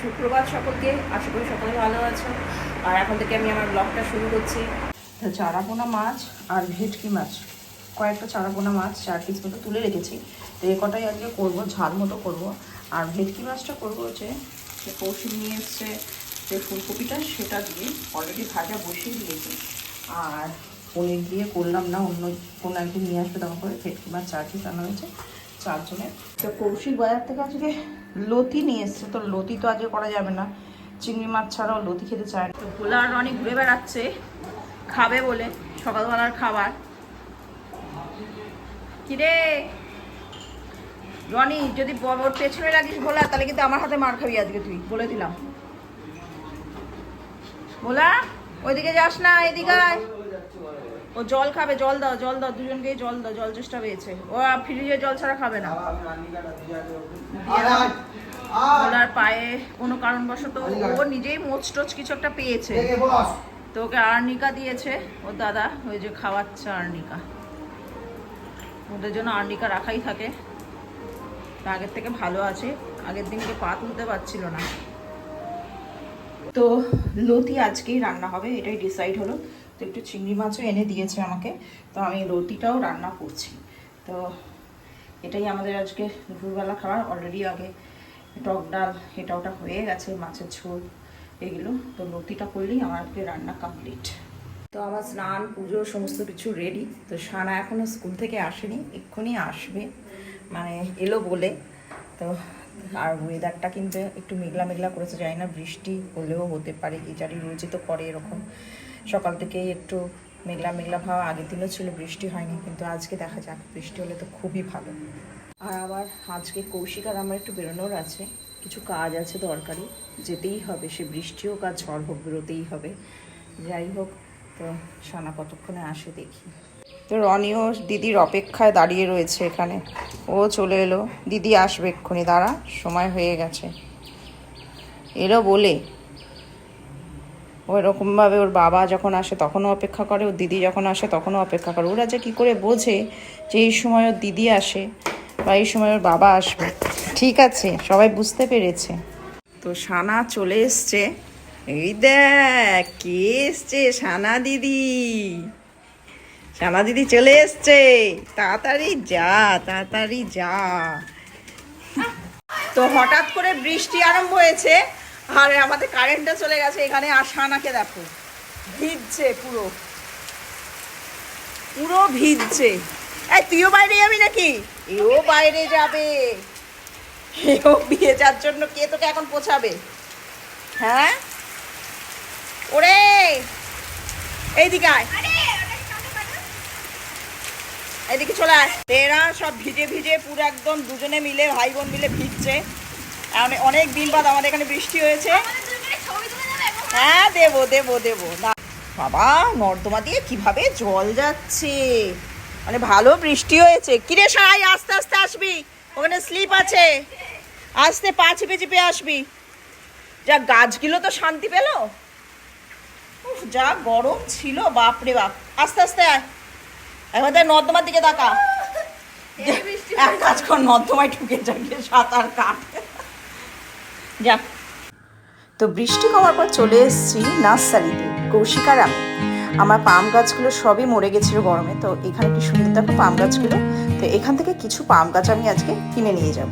সুপ্রভাত সকলকে। আশা করি সকলে ভালো আছো। আর এখন থেকে আমি আমার ব্লগটা শুরু করছি। চারাপোনা মাছ আর ভেটকি মাছ। কয়েকটা চারাপোনা মাছ, চার পিস মতো তুলে রেখেছি। তো এ কটাই আজকে করব, ঝাল মতো করব। আর ভেটকি মাছটা করব হচ্ছে, যে কৌশল নিয়ে এসছে, যে ফুলকপিটা, সেটা দিয়ে অলরেডি ভাজা বসিয়ে দিয়েছি। আর পনির দিয়ে করলাম না, অন্য কোনো একদিন নিয়ে আসবে তখন করে। ভেটকি মাছ চার পিস আনা হয়েছে। চারজনের। তো কৌশিক বাজার থেকে আজকে লতি নিয়ে এসছে, তো লতি তো আজকে করা যাবে না চিংড়ি মাছ ছাড়াও লতি খেতে চায় না। তো ভোলা আর অনেক ঘুরে বেড়াচ্ছে, খাবে বলে, সকালবেলার খাবার কিরে রনি, যদি ওর পেছনে লাগিস ভোলা, তাহলে কিন্তু আমার হাতে মার খাবি আজকে তুই, বলে দিলাম ভোলা, ওইদিকে যাস না, এদিকে। ও জল খাবে জল দাও জল দাও দুজনকেই জল দাও জল চেষ্টা পেয়েছে। ও ফ্রিজে জল ছাড়া খাবে না। ভোলার পায়ে কোনো কারণবশত ও নিজেই মোচ টোচ কিছু একটা পেয়েছে। তো ওকে আর্নিকা দিয়েছে। ওর দাদা ওই যে খাওয়াচ্ছে আর্নিকা। ওদের জন্য আর্নিকা রাখাই থাকে। তা আগের থেকে ভালো আছে। আগের দিনকে পা তুলতে পারছিল না। তো লতি আজকেই রান্না হবে এটাই ডিসাইড হলো। তো একটু চিংড়ি মাছও এনে দিয়েছে আমাকে। তো আমি লতিটাও রান্না করছি। তো এটাই আমাদের আজকে দুপুরবেলা খাবার অলরেডি আগে টক ডাল, এটা ওটা হয়ে গেছে, মাছের ঝোল, এগুলো। তো লতিটা করলেই আমার আজকে রান্না কমপ্লিট তো আমার স্নান, পুজো, সমস্ত কিছু রেডি তো সানা এখনও স্কুল থেকে আসেনি, এক্ষুনি আসবে। মানে এলো বলে। তো আর ওয়েদারটা কিন্তু একটু মেঘলা মেঘলা করেছে, জানি না বৃষ্টি হলেও হতে পারে, কি জানি রোজই তো করে এরকম। সকাল থেকেই একটু মেঘলা মেঘলা ভাব আগের দিনও ছিল বৃষ্টি হয়নি কিন্তু আজকে দেখা যাক বৃষ্টি হলে তো খুবই ভালো। আর আবার আজকে কৌশিক আর আমার একটু বেরোনোর আছে কিছু কাজ আছে দরকারি যেতেই হবে সে বৃষ্টি হোক আর ঝড় হোক বেরোতেই হবে। যাই হোক তো সোনা কতক্ষণে আসে দেখি। তো রনিও দিদির অপেক্ষায় দাঁড়িয়ে রয়েছে এখানে। ও চলে এলো দিদি আসবে এক্ষুনি দাঁড়া সময় হয়ে গেছে। এলো বলে ওইরকমভাবে ওর বাবা যখন আসে তখনও অপেক্ষা করে, ওর দিদি যখন আসে তখনও অপেক্ষা করে। ওরা যে কী করে বোঝে যে এই সময় ওর দিদি আসে বা এই সময় ওর বাবা আসবে। ঠিক আছে, সবাই বুঝতে পেরেছে। তো সানা চলে এসছে। এই দেখ, কে এসছে? সানা দিদি। সানা দিদি চলে এসছে। তাড়াতাড়ি যা তাড়াতাড়ি যা। তো হঠাৎ করে বৃষ্টি আরম্ভ হয়েছে। আর আমাদের কারেন্টটা চলে গেছে এখানে আর সানাকে দেখো। ভিজছে পুরো। পুরো ভিজছে। এই তুইও বাইরে যাবি নাকি? এও বাইরে যাবে। এও বিয়ে যার জন্য কে তোকে এখন পোছাবে হ্যাঁ? ওরে! এইদিকে আয়। এদিকে চলে আয়। এরা সব ভিজে ভিজে পুরো একদম দুজনে মিলে ভাই বোন মিলে ভিজছে। অনেক দিন বাদ আমাদের এখানে বৃষ্টি হয়েছে। হ্যাঁ দেবো দেবো দেবো। না বাবা নর্দমা দিয়ে কীভাবে জল যাচ্ছে? মানে ভালো বৃষ্টি হয়েছে। কিরে সাই আস্তে আস্তে আসবি? ওখানে স্লিপ আছে। আস্তে পা চিপে চিপে আসবি। যা গাছগুলো তো শান্তি পেল। উফ, যা গরম ছিল বাপরে বাপ। আস্তে আস্তে আয়। একবার দেখ নর্দমার দিকে তাকা। এক কাজ কর নর্দমায় ঢুকে যা গিয়ে সাঁতার কাট। যা। তো বৃষ্টি কমার পর চলে এসেছি নার্সারিতে কৌশিকার আমি আমার পাম গাছগুলো সবই মরে গেছিল গরমে তো এখানে কি সুন্দর দেখো পাম গাছগুলো। তো এখান থেকে কিছু পাম গাছ আমি আজকে কিনে নিয়ে যাব।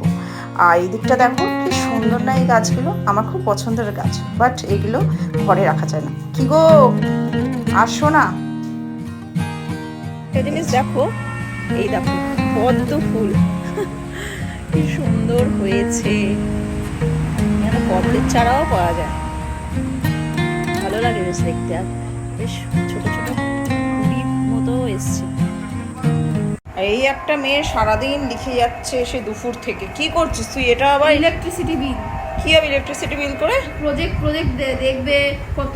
আর এই দিকটা দেখো কি সুন্দর না এই গাছগুলো আমার খুব পছন্দের গাছ বাট এগুলো ঘরে রাখা যায় না। কি গো? আসো না জিনিস দেখো এই দেখো পদ্ম ফুল। কি সুন্দর হয়েছে। পদ্মের চারাও পাওয়া যায়। ভালো লাগে বেশ দেখতে আর বেশ ছোট ছোট কুড়ি মতো এসছে। এই একটা মেয়ে সারাদিন লিখে যাচ্ছে সে দুপুর থেকে। কি করছিস তুই? এটা আবার ইলেকট্রিসিটি বিল কি হবে ইলেকট্রিসিটি বিল করে? প্রজেক্ট প্রজেক্ট দেখবে কত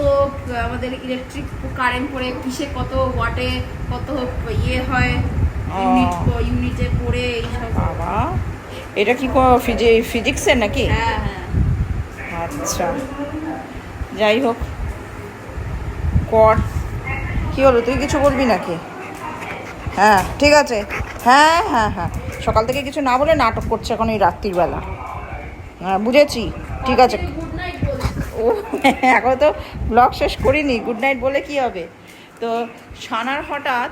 আমাদের ইলেকট্রিক কারেন্ট পড়ে কিসে কত ওয়াটে কত ইয়ে হয় ইউনিট ইউনিটে পড়ে এইসব। বাবা এটা কি ফিজিক্সের নাকি? হ্যাঁ হ্যাঁ। আচ্ছা। যাই হোক, কর। কি হলো, তুই কিছু বলবি নাকি? হ্যাঁ ঠিক আছে। হ্যাঁ হ্যাঁ হ্যাঁ। সকাল থেকে কিছু না বলে নাটক করছে এখন এই রাত্রিবেলা হ্যাঁ বুঝেছি। ঠিক আছে। ও, এখন তো ব্লগ শেষ করিনি। গুড নাইট বলে কি হবে? তো সানার হঠাৎ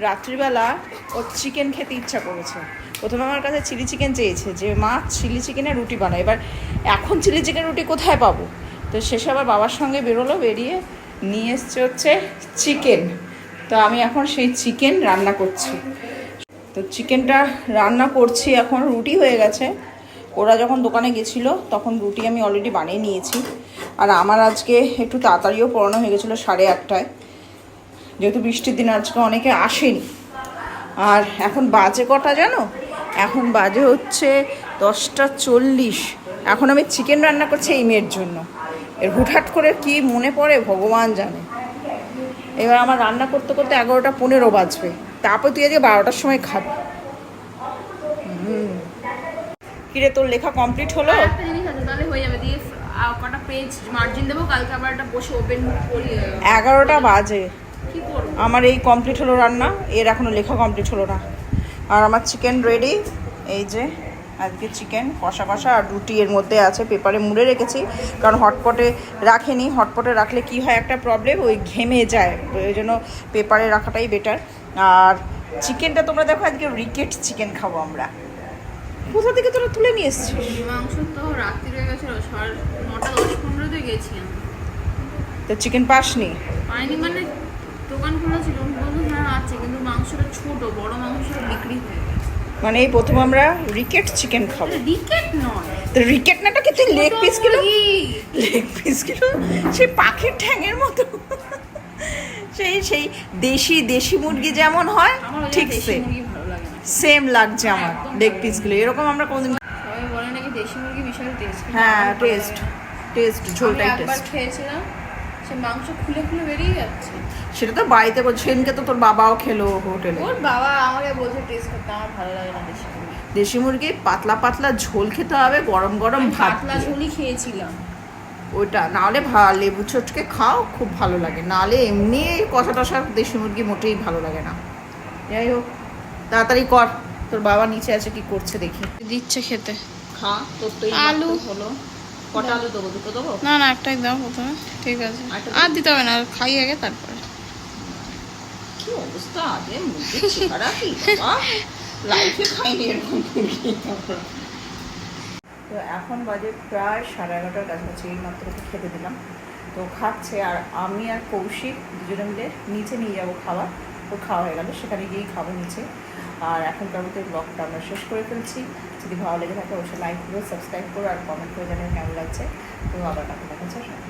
রাত্রিবেলা ওর চিকেন খেতে ইচ্ছা করেছে। প্রথমে আমার কাছে চিলি চিকেন চেয়েছে যে, মা, চিলি চিকেনের রুটি বানায় এবার এখন চিলি চিকেন রুটি কোথায় পাবো? তো শেষে আবার বাবার সঙ্গে বেরোলো, বেরিয়ে নিয়ে এসছে হচ্ছে চিকেন। তো আমি এখন সেই চিকেন রান্না করছি। তো চিকেনটা রান্না করছি, এখন রুটি হয়ে গেছে। ওরা যখন দোকানে গেছিল, তখন রুটি আমি অলরেডি বানিয়ে নিয়েছি। আর আমার আজকে একটু তাড়াতাড়িও পড়ানো হয়ে গেছিল সাড়ে আটটায়। যেহেতু বৃষ্টির দিন, আজকে অনেকে আসেনি। আর এখন বাজে কটা জানো? এখন বাজে হচ্ছে দশটা চল্লিশ। এখন আমি চিকেন রান্না করছি এই মেয়ের জন্য। এর হুটহাট করে কি মনে পড়ে? ভগবান জানে। এবার আমার রান্না করতে করতে এগারোটা পনেরো বাজবে। তারপর তুই আজকে বারোটার সময় খাবি। কিরে তোর লেখা কমপ্লিট হলো? একটা জিনিস আছে তাহলে হয়ে যাবে। দিয়ে কটা পেজ মার্জিন দেবো? কালকে আবার একটা বসে ওপেন করি এগারোটা বাজে। কি করব? আমার এই কমপ্লিট হলো রান্না। এর এখনও লেখা কমপ্লিট হলো না। আর আমার চিকেন রেডি এই যে আজকে চিকেন কষা কষা আর রুটি এর মধ্যে আছে পেপারে মুড়ে রেখেছি কারণ হটপটে রাখেনি হটপটে রাখলে কি হয় একটা প্রবলেম ওই ঘেমে যায় ওই জন্য পেপারে রাখাটাই বেটার আর চিকেনটা তোমরা দেখো আজকে রিকেট চিকেন খাব আমরা। কোথা থেকে তোরা তুলে নিয়ে এসছিস? মাংস তো রাত্রি হয়ে গেছিল নটা দশ পনেরোতে গেছি তো চিকেন পাসনি? পাইনি মানে দোকান খোলা ছিল আছে কিন্তু মাংসটা ছোট বড় মাংসটা বিক্রি হয়ে গেছে। মানে এই প্রথম আমরা রিকেট চিকেন খাব। রিকেট নয়। তো রিকেট নাটা কি তুই লেগ পিস কিলো? লেগ পিসগুলো সেই পাখির ঠ্যাঙের মতো। সেই সেই দেশি দেশি মুরগি যেমন হয় ঠিক দেশি সেম লাগছে আমার লেগ পিসগুলো এরকম আমরা কোনদিন সবাই বলে নাকি দেশি মুরগি বিশাল টেস্ট হ্যাঁ টেস্ট টেস্ট ঝোলটাই টেস্ট খেয়েছিলাম সে মাংস খুলে খুলে বেরিয়ে যাচ্ছে। সেটা তো বাড়িতে বল সেদিনকে তো তোর বাবাও খেলো হোটেলে। ওর বাবা আমাকে বলছে টেস্ট করতে আমার ভালো লাগে না দেশি মুরগি। দেশি মুরগি পাতলা পাতলা ঝোল খেতে হবে গরম গরম ভাত পাতলা। ঝোলই খেয়েছিলাম। ওইটা নাহলে ভা লেবু চটকে খাও খুব ভালো লাগে। নাহলে এমনি কষা টসা দেশি মুরগি মোটেই ভালো লাগে না। যাই হোক তাড়াতাড়ি কর তোর বাবা নিচে আছে কি করছে দেখি। দিচ্ছে খেতে। খা তোর তো আলু। হলো। কটা আলু দেবো? দুটো দেবো? না না একটাই দাও প্রথমে। ঠিক আছে। আর দিতে হবে না খাই আগে তারপরে। কি অবস্থা? আগে মুরগির চেহারা কি? লাইফে খাইনি এরকম তো এখন বাজে প্রায় সাড়ে এগারোটার কাছাকাছি এই মাত্র খেতে দিলাম। তো খাচ্ছে আর আমি আর কৌশিক দুজনে মিলে নিচে নিয়ে যাব খাবার। ও খাওয়া হয়ে গেল সেখানে গিয়েই খাব নিচে। আর এখনকার মতো ব্লগটা আমরা শেষ করে ফেলছি। যদি ভালো লেগে থাকে, অবশ্যই লাইক করো সাবস্ক্রাইব করো, আর কমেন্ট করে জানিয়ে কেমন লাগছে। তো আবার কাছে দেখা হচ্ছে।